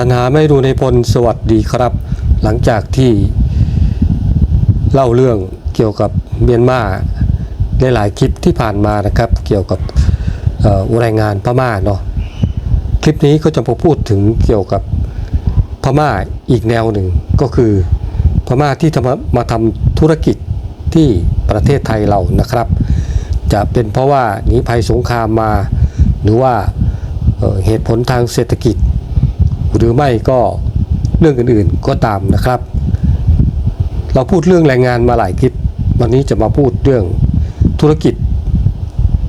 สนาไม่ดูในพลสวัสดีครับ หลังจากที่เล่าเรื่องเกี่ยวกับเมียนมาในหลายคลิปที่ผ่านมานะครับ เกี่ยวกับเอ่อแรงงานพม่าเนาะคลิปนี้ก็จะมาพูดถึงเกี่ยวกับพม่าอีกแนวหนึ่งก็คือพม่าที่ทมาทำธุรกิจที่ประเทศไทยเรานะครับ จะเป็นเพราะว่าหนีภัยสงครามมา หรือว่าเเหตุผลทางเศรษฐกิจ หรือไม่ก็เรื่องอื่นๆก็ตามนะครับ เราพูดเรื่องแรงงานมาหลายคลิป วันนี้จะมาพูดเรื่องธุรกิจ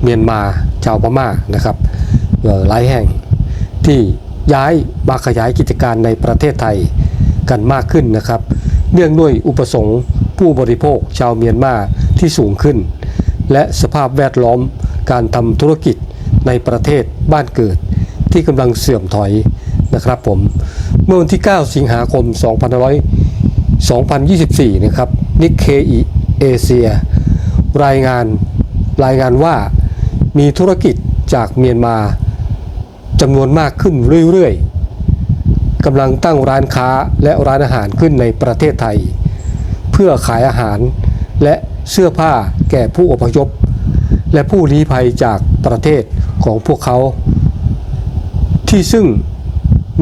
เมียนมาชาวพม่านะครับหลายแห่งที่ย้ายมาขยายกิจการในประเทศไทยกันมากขึ้นนะครับ เนื่องด้วยอุปสงค์ผู้บริโภคชาวเมียนมาที่สูงขึ้น และสภาพแวดล้อมการทำธุรกิจในประเทศบ้านเกิดที่กำลังเสื่อมถอย นะครับผมเมื่อวันที่ 9 สิงหาคม 2024 นะครับนิกเคอีเอเชียรายงานรายงานว่ามีธุรกิจจากเมียนมาจำนวนมากขึ้นเรื่อยๆกำลังตั้งร้านค้าและร้านอาหารขึ้นในประเทศไทย เพื่อขายอาหารและเสื้อผ้าแก่ผู้อพยพ และผู้ลี้ภัยจากประเทศของพวกเขา ที่ซึ่ง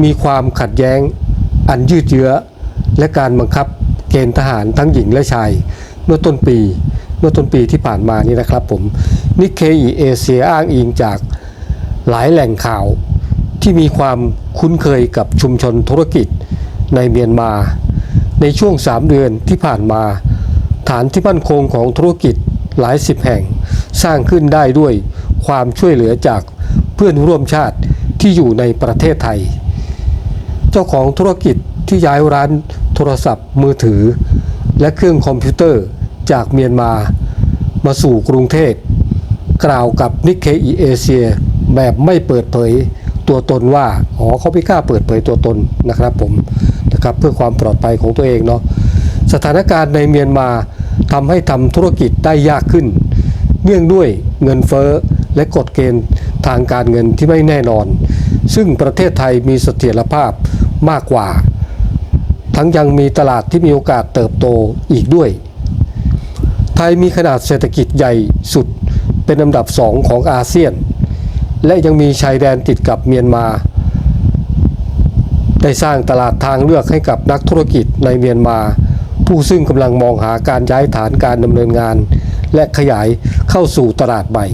มีความขัดแย้งอันยืดเยื้อ และการบังคับเกณฑ์ทหารทั้งหญิงและชาย เมื่อต้นปี เมื่อต้นปีที่ผ่านมานี้นะครับผมนิเคอีเอเชียอ้างอิงจากหลายแหล่งข่าวที่มีความคุ้นเคยกับชุมชนธุรกิจในเมียนมา ในช่วง 3 เดือนที่ผ่านมา ฐานที่มั่นคงของธุรกิจหลายสิบแห่ง สร้างขึ้นได้ด้วยความช่วยเหลือจากเพื่อนร่วมชาติที่อยู่ในประเทศไทย เจ้าของธุรกิจที่ย้ายร้านโทรศัพท์มือถือ และเครื่องคอมพิวเตอร์จากเมียนมา มาสู่กรุงเทพกล่าวกับนิเคอีเอเชียแบบไม่เปิดเผยตัวตนว่า อ๋อเขาไม่กล้าเปิดเผยตัวตนนะครับผมนะครับเพื่อความปลอดภัยของตัวเองเนาะสถานการณ์ในเมียนมาทำให้ทำธุรกิจได้ยากขึ้น เนื่องด้วยเงินเฟ้อและกฎเกณฑ์ทางการเงินที่ไม่แน่นอน ซึ่งประเทศไทยมีเสถียรภาพ มากกว่า ทั้งยังมีตลาดที่มีโอกาสเติบโตอีกด้วย ไทยมีขนาดเศรษฐกิจใหญ่สุดเป็นอันดับสองของอาเซียน และยังมีชายแดนติดกับเมียนมา ได้สร้างตลาดทางเลือกให้กับนักธุรกิจในเมียนมา ผู้ซึ่งกำลังมองหาการย้ายฐานการดำเนินงาน และขยายเข้าสู่ตลาดใหม่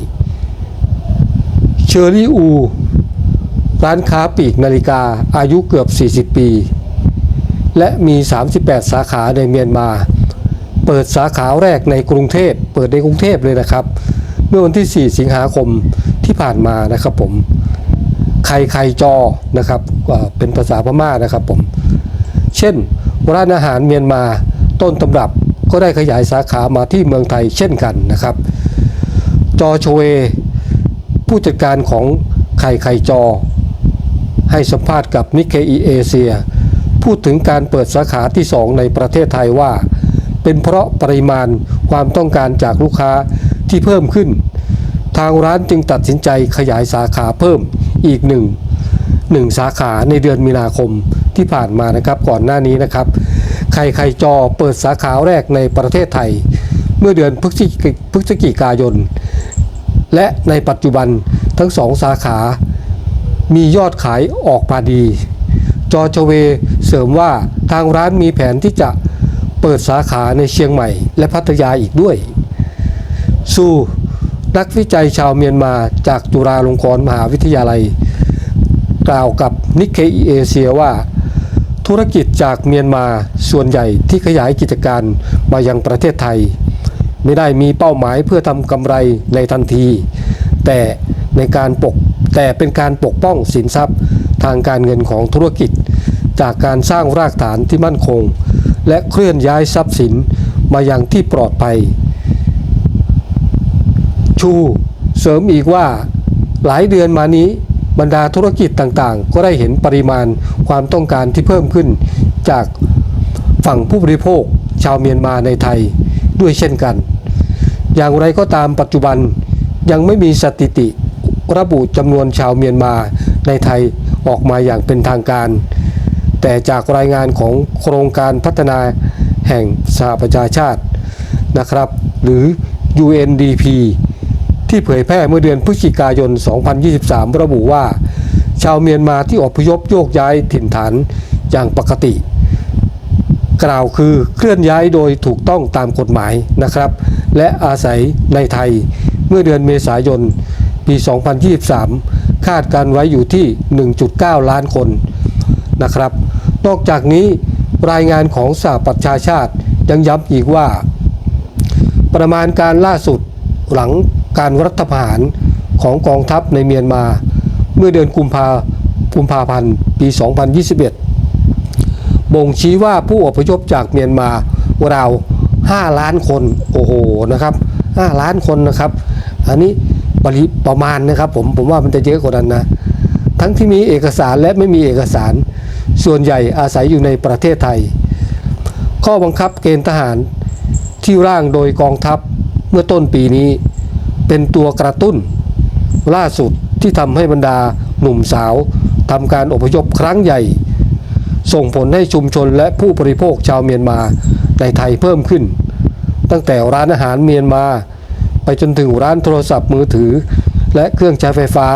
เชอรี่อู ร้านค้าปลีกนาฬิกาอายุเกือบ 40 ปี และมี 38 สาขาในเมียนมา เปิดสาขาแรกในกรุงเทพ เปิดในกรุงเทพเลยนะครับ เมื่อวันที่ 4 สิงหาคมที่ผ่านมานะครับผมไข่ไข่จอนะครับเป็นภาษาพม่านะครับผม เช่นร้านอาหารเมียนมาต้นตำรับก็ได้ขยายสาขามาที่เมืองไทยเช่นกันนะครับ จอโชเวผู้จัดการของไข่ไข่จอ ให้สัมภาษณ์กับนิเคอีเอเชียพูดถึงการเปิดสาขาที่ 2 ในประเทศไทยว่า เป็นเพราะปริมาณความต้องการจากลูกค้าที่เพิ่มขึ้น ทางร้านจึงตัดสินใจขยายสาขาเพิ่มอีกหนึ่งหนึ่งสาขาในเดือนมีนาคมที่ผ่านมานะครับก่อนหน้านี้นะครับไข่ไข่จอเปิดสาขาแรกในประเทศไทย เมื่อเดือนพฤศจิกพฤศจิกายน และในปัจจุบันทั้งสองสาขา มียอดขายออกมาดี จอชเวเสริมว่าทางร้านมีแผนที่จะเปิดสาขาในเชียงใหม่ และพัทยาอีกด้วย สู่นักวิจัยชาวเมียนมาจากจุฬาลงกรณ์มหาวิทยาลัย กล่าวกับนิเคอีเอเชียว่า ธุรกิจจากเมียนมาส่วนใหญ่ที่ขยายกิจการมายังประเทศไทย ไม่ได้มีเป้าหมายเพื่อทำกำไรในทันที แต่ในการปก แต่เป็นการปกป้องสินทรัพย์ ทางการเงินของธุรกิจ จากการสร้างรากฐานที่มั่นคง และเคลื่อนย้ายทรัพย์สินมายังที่ปลอดภัย ชูเสริมอีกว่าหลายเดือนมานี้บรรดาธุรกิจต่างๆ ก็ได้เห็นปริมาณความต้องการที่เพิ่มขึ้น จากฝั่งผู้บริโภคชาวเมียนมาในไทยด้วยเช่นกัน อย่างไรก็ตามปัจจุบันยังไม่มีสถิติ ระบุจำนวนชาวเมียนมาในไทยออกมาอย่างเป็นทางการ แต่จากรายงานของโครงการพัฒนาแห่งสหประชาชาตินะครับ หรือ UNDP ที่เผยแพร่เมื่อเดือนพฤศจิกายน 2023 ระบุว่า ชาวเมียนมาที่อพยพโยกย้ายถิ่นฐานอย่างปกติ กล่าวคือเคลื่อนย้ายโดยถูกต้องตามกฎหมายนะครับ และอาศัยในไทยเมื่อเดือนเมษายน ปี 2023 คาดการไว้อยู่ที่ 1.9 ล้านคนนะครับ นอกจากนี้รายงานของสหประชาชาติยังย้ำอีกว่า ประมาณการล่าสุดหลังการรัฐประหารของกองทัพในเมียนมา เมื่อเดือนกุมภากุมภาพันธ์ปี 2021 บ่งชี้ว่าผู้อพยพจากเมียนมาราว 5 ล้านคน โอ้โหนะครับ 5 ล้านคนนะครับ อันนี้ ปริประมาณนะครับผมผมว่ามันจะเยอะกว่านั้นนะ ทั้งที่มีเอกสารและไม่มีเอกสาร ส่วนใหญ่อาศัยอยู่ในประเทศไทย ข้อบังคับเกณฑ์ทหารที่ร่างโดยกองทัพเมื่อต้นปีนี้ เป็นตัวกระตุ้น ล่าสุดที่ทำให้บรรดาหนุ่มสาวทำการอพยพครั้งใหญ่ ส่งผลให้ชุมชนและผู้บริโภคชาวเมียนมาในไทยเพิ่มขึ้น ตั้งแต่ร้านอาหารเมียนมา ไปจนถึงร้านโทรศัพท์มือถือ และเครื่องใช้ไฟฟ้า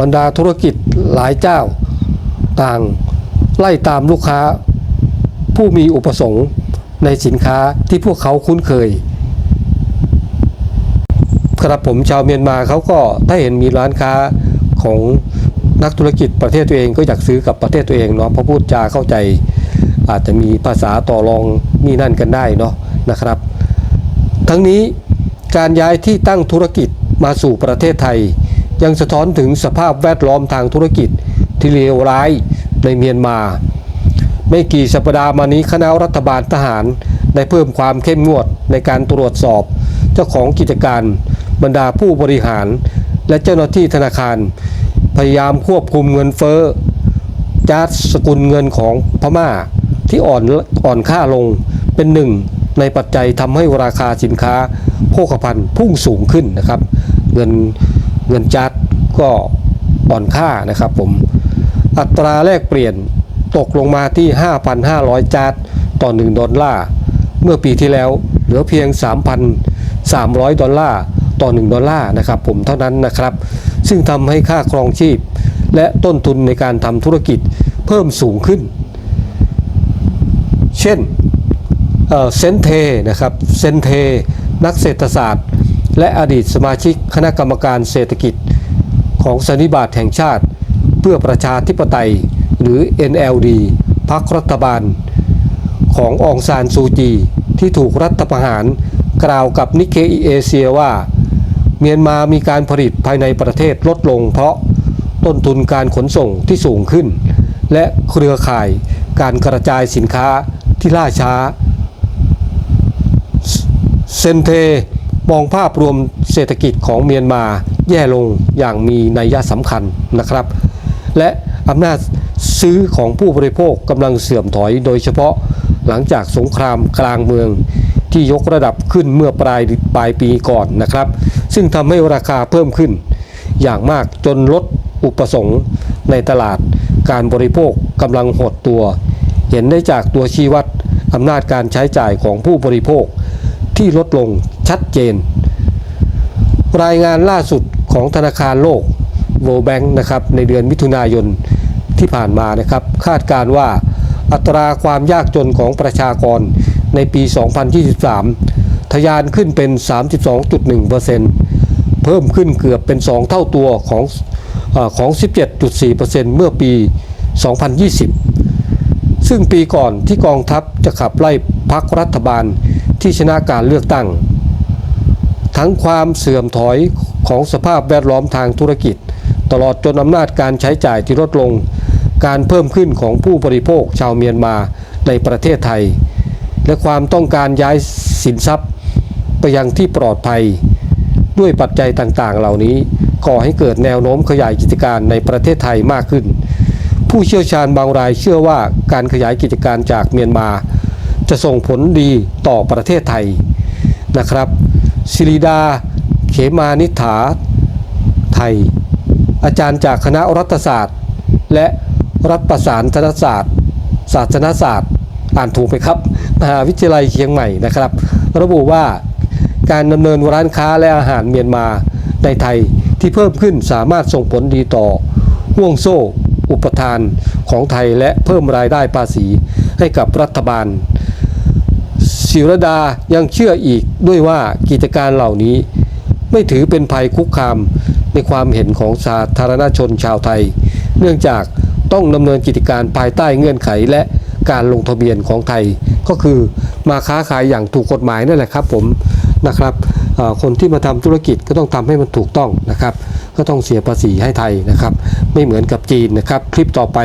บรรดาธุรกิจหลายเจ้า ต่างไล่ตามลูกค้า ผู้มีอุปสงค์ในสินค้าที่พวกเขาคุ้นเคย ครับผมชาวเมียนมาเขาก็ถ้าเห็นมีร้านค้าของนักธุรกิจประเทศตัวเองก็อยากซื้อกับประเทศตัวเองเนาะเพราะพูดจาเข้าใจ อาจจะมีภาษาต่อรองนี่นั่นกันได้เนาะนะครับ ทั้งนี้ การย้ายที่ตั้งธุรกิจมาสู่ประเทศไทย ยังสะท้อนถึงสภาพแวดล้อมทางธุรกิจที่เลวร้ายในเมียนมา ไม่กี่สัปดาห์มานี้คณะรัฐบาลทหารได้เพิ่มความเข้มงวดในการตรวจสอบ เจ้าของกิจการบรรดาผู้บริหาร และเจ้าหน้าที่ธนาคาร พยายามควบคุมเงินเฟ้อจาร์สกุลเงินของพม่าที่อ่อนอ่อนค่าลงเป็นหนึ่ง ในปัจจัยทำให้ราคาสินค้าโภคภัณฑ์พุ่งสูงขึ้นนะครับ เงินเงินจาร์ก็อ่อนค่านะครับผมอัตราแลกเปลี่ยนตกลงมาที่ 5,500 จาร์ดต่อ 1 ดอลลาร์เมื่อปีที่แล้วเหลือเพียง 3,300 ดอลลาร์ต่อ 1 ดอลลาร์นะครับผมเท่านั้นนะครับ ซึ่งทำให้ค่าครองชีพ และต้นทุนในการทำธุรกิจเพิ่มสูงขึ้น เช่น เซนเทนะครับเซนเท นักเศรษฐศาสตร์ และอดีตสมาชิกคณะกรรมการเศรษฐกิจของสันนิบาตแห่งชาติ เพื่อประชาธิปไตยหรือ NLD พรรครัฐบาล ขององซานซูจี ที่ถูกรัฐประหารกล่าวกับนิเคอีเอเชียว่า เมียนมามีการผลิตภายในประเทศลดลงเพราะต้นทุนการขนส่งที่สูงขึ้น และเครือข่ายการกระจายสินค้าที่ล่าช้า เซนเทมองภาพรวมเศรษฐกิจของเมียนมาแย่ลงอย่างมีนัยยะสำคัญนะครับ และอำนาจซื้อของผู้บริโภคกำลังเสื่อมถอยโดยเฉพาะหลังจากสงครามกลางเมืองที่ยกระดับขึ้นเมื่อปลายปลายปีก่อนนะครับ ซึ่งทำให้ราคาเพิ่มขึ้น อย่างมากจนลดอุปสงค์ในตลาดการบริโภคกำลังหดตัว เห็นได้จากตัวชี้วัดอำนาจการใช้จ่ายของผู้บริโภค ที่ลดลงชัดเจน รายงานล่าสุดของธนาคารโลก World Bank นะครับในเดือนมิถุนายนที่ผ่านมานะครับคาดการว่าอัตราความยากจนของประชากรในปี 2023 ทะยานขึ้นเป็น 32.1%เพิ่มขึ้นเกือบเป็น 2 เท่าตัวของเออของ 17.4%เมื่อปี 2020 ซึ่งปีก่อนที่กองทัพจะขับไล่พักรัฐบาล ที่ชนะการเลือกตั้ง ทั้งความเสื่อมถอยของสภาพแวดล้อมทางธุรกิจ ตลอดจนอำนาจการใช้จ่ายที่ลดลง การเพิ่มขึ้นของผู้บริโภคชาวเมียนมาในประเทศไทย และความต้องการย้ายสินทรัพย์ ไปยังที่ปลอดภัย ด้วยปัจจัยต่างๆ เหล่านี้ก่อให้เกิดแนวโน้มขยายกิจการในประเทศไทยมากขึ้น ผู้เชี่ยวชาญบางรายเชื่อว่าการขยายกิจการจากเมียนมา จะส่งผลดีต่อประเทศไทยนะครับศิริดา เขมานิษฐาไทย อาจารย์จากคณะรัฐศาสตร์ และรัฐประสานธนศาสตร์ ศาสนศาสตร์ อ่านถูกไหมครับ มหาวิทยาลัยเชียงใหม่นะครับ ระบุว่าการดำเนินร้านค้าและอาหารเมียนมาในไทยที่เพิ่มขึ้นสามารถส่งผลดีต่อห่วงโซ่ อุปทานของไทยและเพิ่มรายได้ภาษีให้กับรัฐบาล ศิรดายังเชื่ออีกด้วยว่ากิจการเหล่านี้ ไม่ถือเป็นภัยคุกคามในความเห็นของสาธารณชนชาวไทย เนื่องจากต้องดำเนินกิจการภายใต้เงื่อนไขและการลงทะเบียนของไทย ก็คือมาค้าขายอย่างถูกกฎหมายนั่นแหละครับผมนะครับคนที่มาทำธุรกิจก็ต้องทำให้มันถูกต้องนะครับ ก็ต้องเสียภาษีให้ไทยนะครับ ไม่เหมือนกับจีนนะครับ คลิปต่อไป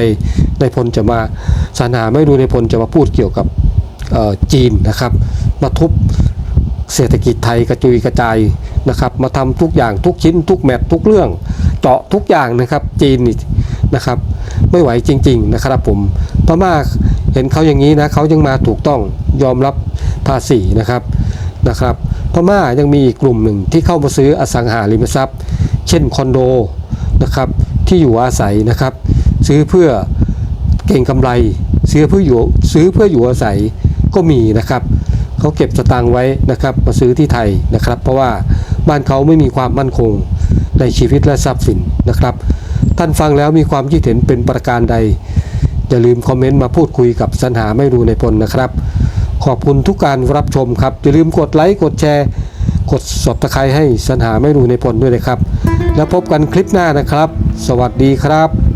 ในพลจะมาสรรหาไม่รู้ในพลจะมาพูดเกี่ยวกับ จีนนะครับ มาทุบเศรษฐกิจไทยกระจุยกระจายนะครับ มาทำทุกอย่างทุกชิ้น ทุกแมตช์ทุกเรื่อง เจาะทุกอย่างนะครับ จีนนี่นะครับ ไม่ไหวจริง ๆ นะครับผมพม่าเห็นเขาอย่างนี้นะเขายังมาถูกต้องยอมรับภาษีนะครับนะครับพม่ายังมีอีกกลุ่มหนึ่งที่เข้ามาซื้ออสังหาริมทรัพย์ เช่นคอนโดนะครับที่อยู่อาศัยนะครับ ซื้อเพื่อเก่งกำไร ซื้อเพื่ออยู่ซื้อเพื่ออยู่อาศัย ก็มีนะครับเขาเก็บสตางค์ไว้นะครับมาซื้อที่ไทยนะครับ เพราะว่าบ้านเขาไม่มีความมั่นคงในชีวิตและทรัพย์สินนะครับ ท่านฟังแล้วมีความคิดเห็นเป็นประการใด อย่าลืมคอมเมนต์มาพูดคุยกับสัญหาไม่รู้ในพลนะครับ ขอบคุณทุกการรับชมครับ อย่าลืมกดไลค์กดแชร์ กดสอบตะไคร้ให้สัญหาไม่รู้ในพลด้วยนะครับ แล้วพบกันคลิปหน้านะครับ สวัสดีครับ